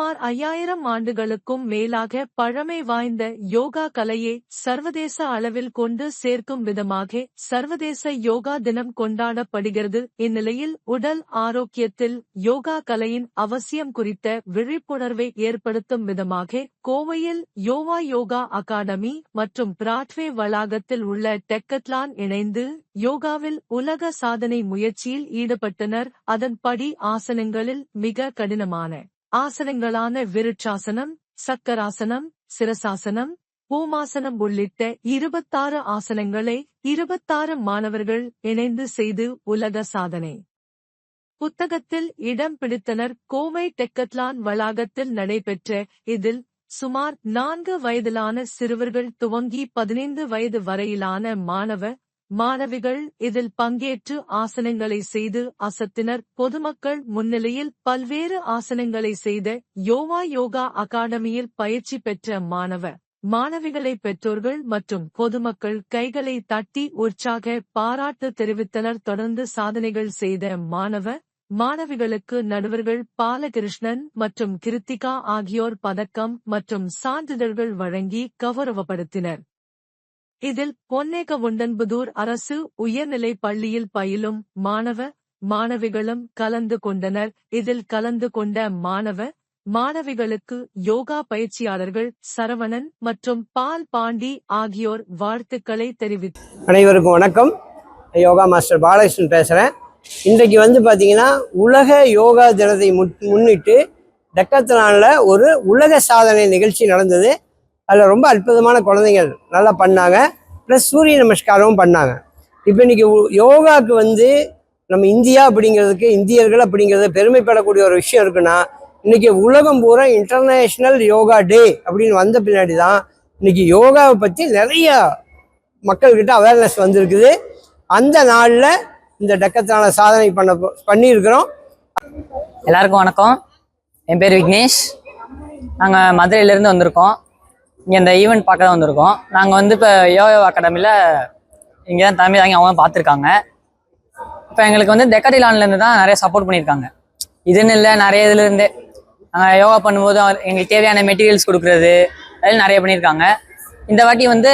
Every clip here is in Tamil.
சுமார் ஐயாயிரம் ஆண்டுகளுக்கும் மேலாக பழமை வாய்ந்த யோகா கலையை சர்வதேச அளவில் கொண்டு சேர்க்கும் விதமாக சர்வதேச யோகா தினம் கொண்டாடப்படுகிறது. இந்நிலையில் உடல் ஆரோக்கியத்தில் யோகா கலையின் அவசியம் குறித்த விழிப்புணர்வை ஏற்படுத்தும் விதமாக கோவையில் யோவா யோகா அகாடமி மற்றும் பிராட்வே வளாகத்தில் உள்ள டெக்கத்லான் இணைந்து யோகாவில் உலக சாதனை முயற்சியில் ஈடுபட்டனர். அதன்படி ஆசனங்களில் மிக கடினமான ஆசனங்களான விருட்சாசனம் சக்கராசனம் சிரசாசனம் பூமாசனம் உள்ளிட்ட இருபத்தாறு ஆசனங்களை இருபத்தாறு மாணவர்கள் இணைந்து செய்து உலக சாதனை. புத்தகத்தில் இடம் பிடித்தனர் கோவை டெக்கத்லான் வளாகத்தில் நடைபெற்ற இதில் சுமார் நான்கு வயதிலான சிறுவர்கள் துவங்கி பதினைந்து வயது வரையிலான மாணவ மாணவிகள் இதில் பங்கேற்று ஆசனங்களை செய்து அசத்தினர். பொதுமக்கள் முன்னிலையில் பல்வேறு ஆசனங்களை செய்த யோவா யோகா அகாடமியில் பயிற்சி பெற்ற மாணவ மாணவிகளை பெற்றோர்கள் மற்றும் பொதுமக்கள் கைகளை தட்டி உற்சாக பாராட்டு தெரிவித்தனர். தொடர்ந்து சாதனைகள் செய்த மாணவ மாணவிகளுக்கு நடுவர்கள் பாலகிருஷ்ணன் மற்றும் கிருத்திகா ஆகியோர் பதக்கம் மற்றும் சான்றிதழ்கள் வழங்கி கௌரவப்படுத்தினர். இதில் பொன்னேகவுண்டன்புதூர் அரசு உயர்நிலைப் பள்ளியில் பயிலும் மாணவ மாணவிகளும் கலந்து கொண்டனர். இதில் கலந்து கொண்ட மாணவ மாணவிகளுக்கு யோகா பயிற்சியாளர்கள் சரவணன் மற்றும் பால் பாண்டி ஆகியோர் வாழ்த்துக்களை தெரிவித்து அனைவருக்கும் வணக்கம். யோகா மாஸ்டர் பாலகிருஷ்ணன் பேசுகிறேன் இன்றைக்கு வந்து பார்த்தீங்கன்னா உலக யோகா தினத்தை முன் முன்னிட்டு டெக்கத்லானில் ஒரு உலக சாதனை நிகழ்ச்சி நடந்தது. அதில் ரொம்ப அற்புதமான குழந்தைகள் நல்லா பண்ணாங்க. ப்ளஸ் சூரிய நமஸ்காரமும் பண்ணாங்க. இப்போ இன்றைக்கி யோகாவுக்கு வந்து நம்ம இந்தியா அப்படிங்கிறதுக்கு இந்தியர்கள் அப்படிங்கிறது பெருமைப்படக்கூடிய ஒரு விஷயம் இருக்குன்னா இன்றைக்கி உலகம் பூரா இன்டர்நேஷ்னல் யோகா டே அப்படின்னு வந்த பின்னாடி தான் இன்னைக்கு யோகாவை பற்றி நிறைய மக்கள்கிட்ட அவேர்னஸ் வந்திருக்குது. அந்த நாளில் இந்த டக்கத்தான சாதனை பண்ண பண்ணியிருக்கிறோம். எல்லாருக்கும் வணக்கம். என் பேர் விக்னேஷ். நாங்கள் மதுரையிலேருந்து வந்திருக்கோம். இங்கே இந்த ஈவெண்ட் பார்க்க தான் வந்திருக்கோம். நாங்கள் வந்து இப்போ யோகா அகாடமியில் இங்கே தான் தலைமை தாங்கி அவங்க பார்த்துருக்காங்க. இப்போ எங்களுக்கு வந்து டெக்கரிலான்லேருந்து தான் நிறைய சப்போர்ட் பண்ணியிருக்காங்க. இதுன்னு இல்லை நிறைய இதுலேருந்தே நாங்கள் யோகா பண்ணும்போது எங்களுக்கு தேவையான மெட்டீரியல்ஸ் கொடுக்குறது அதெல்லாம் நிறைய பண்ணியிருக்காங்க. இந்த வாட்டி வந்து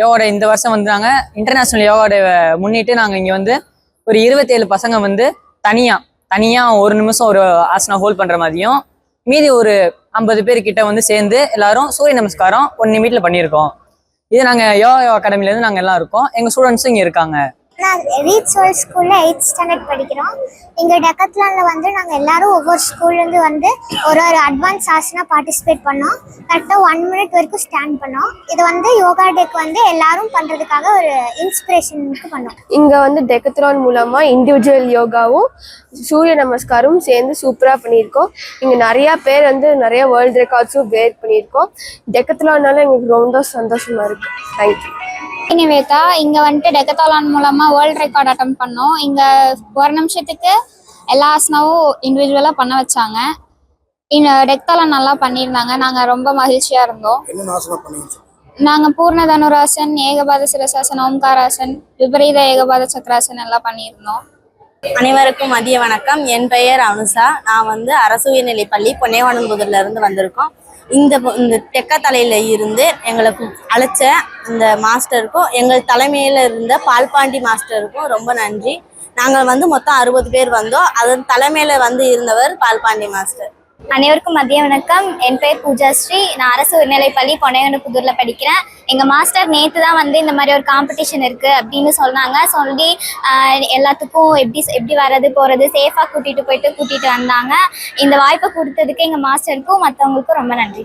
யோகாவோட இந்த வருஷம் வந்து நாங்கள் இன்டர்நேஷ்னல் யோகா டே முன்னிட்டு நாங்கள் இங்கே வந்து ஒரு இருபத்தேழு பசங்க வந்து தனியாக தனியாக ஒரு நிமிஷம் ஒரு ஆசனம் ஹோல்ட் பண்ணுற மாதிரியும் மீதி ஒரு ஐம்பது பேர் கிட்ட வந்து சேர்ந்து எல்லாரும் சூரிய நமஸ்காரம் ஒன் நிமிட்ல பண்ணியிருக்கோம். இது நாங்கள் யோகா அகாடமிலேருந்து நாங்கள் எல்லாம் இருக்கோம். எங்கள் ஸ்டூடெண்ட்ஸும் இங்கே இருக்காங்க. நான் ரீச் வேர்ல்ட் ஸ்கூலில் எயித் ஸ்டாண்டர்ட் படிக்கிறோம். இங்கே டெக்கத்லானில் வந்து நாங்கள் எல்லாரும் ஒவ்வொரு ஸ்கூல்லேருந்து வந்து ஒரு ஒரு அட்வான்ஸ் ஆசனாக பார்ட்டிசிபேட் பண்ணோம். கரெக்டாக ஒன் மினிட் வரைக்கும் ஸ்டாண்ட் பண்ணோம். இது வந்து யோகா டேக்கு வந்து எல்லாரும் பண்ணுறதுக்காக ஒரு இன்ஸ்பிரேஷனுக்கு பண்ணோம். இங்கே வந்து டெக்கத்ரான் மூலமாக இண்டிவிஜுவல் யோகாவும் சூரிய நமஸ்காரமும் சேர்ந்து சூப்பராக பண்ணியிருக்கோம். இங்கே நிறையா பேர் வந்து நிறைய வேர்ல்டு ரெக்கார்ட்ஸும் பிரேக் பண்ணியிருக்கோம். டெக்கத்லானால எங்களுக்கு ரொம்ப சந்தோஷமாக இருக்குது தேங்க்யூ நிவேதா இங்க வந்துட்டு டெக்கத்தாலான் மூலமா வேர்ல்ட் ரெக்கார்ட் அட்டம் பண்ணோம். இங்க ஒரு நிமிஷத்துக்கு எல்லா ஆசனாவும் இண்டிவிஜுவலா பண்ண வச்சாங்க. இந்த டெக்கத்தாலான் நல்லா பண்ணியிருந்தாங்க. நாங்க ரொம்ப மகிழ்ச்சியா இருந்தோம். என்னென்ன ஆசனம் பண்ணீங்க நாங்க பூர்ண தனுராசன் ஏகபாத சிரசாசன் ஓம்காராசன் விபரீத ஏகபாத சக்கராசன் எல்லாம் பண்ணியிருந்தோம். அனைவருக்கும் மதிய வணக்கம். என் பெயர் அனுஷா. நான் வந்து அரசு உயர்நிலைப்பள்ளி பொன்னைவானம்புதூர்ல இருந்து வந்திருக்கோம். இந்த இந்த தெக்கத்தலையில் இருந்து எங்களுக்கு அழைச்ச இந்த மாஸ்டருக்கும் எங்கள் தலைமையில இருந்த பால்பாண்டி மாஸ்டருக்கும் ரொம்ப நன்றி. நாங்கள் வந்து மொத்தம் அறுபது பேர் வந்தோம். அதன் தலைமையில வந்து இருந்தவர் பால்பாண்டி மாஸ்டர். அனைவருக்கும் மதிய வணக்கம். என் பேர் பூஜா ஸ்ரீ நான் அரசு உயர்நிலைப்பள்ளி புதூர்ல படிக்கிறேன். எங்க மாஸ்டர் நேற்று தான் வந்து இந்த மாதிரி ஒரு காம்படிஷன் இருக்கு அப்படின்னு சொன்னாங்க. சொல்லி எல்லாத்துக்கும் எப்படி எப்படி வர்றது போறது சேஃபாக கூட்டிட்டு போயிட்டு கூட்டிட்டு வந்தாங்க. இந்த வாய்ப்பை கொடுத்ததுக்கு எங்க மாஸ்டருக்கும் மற்றவங்களுக்கும் ரொம்ப நன்றி.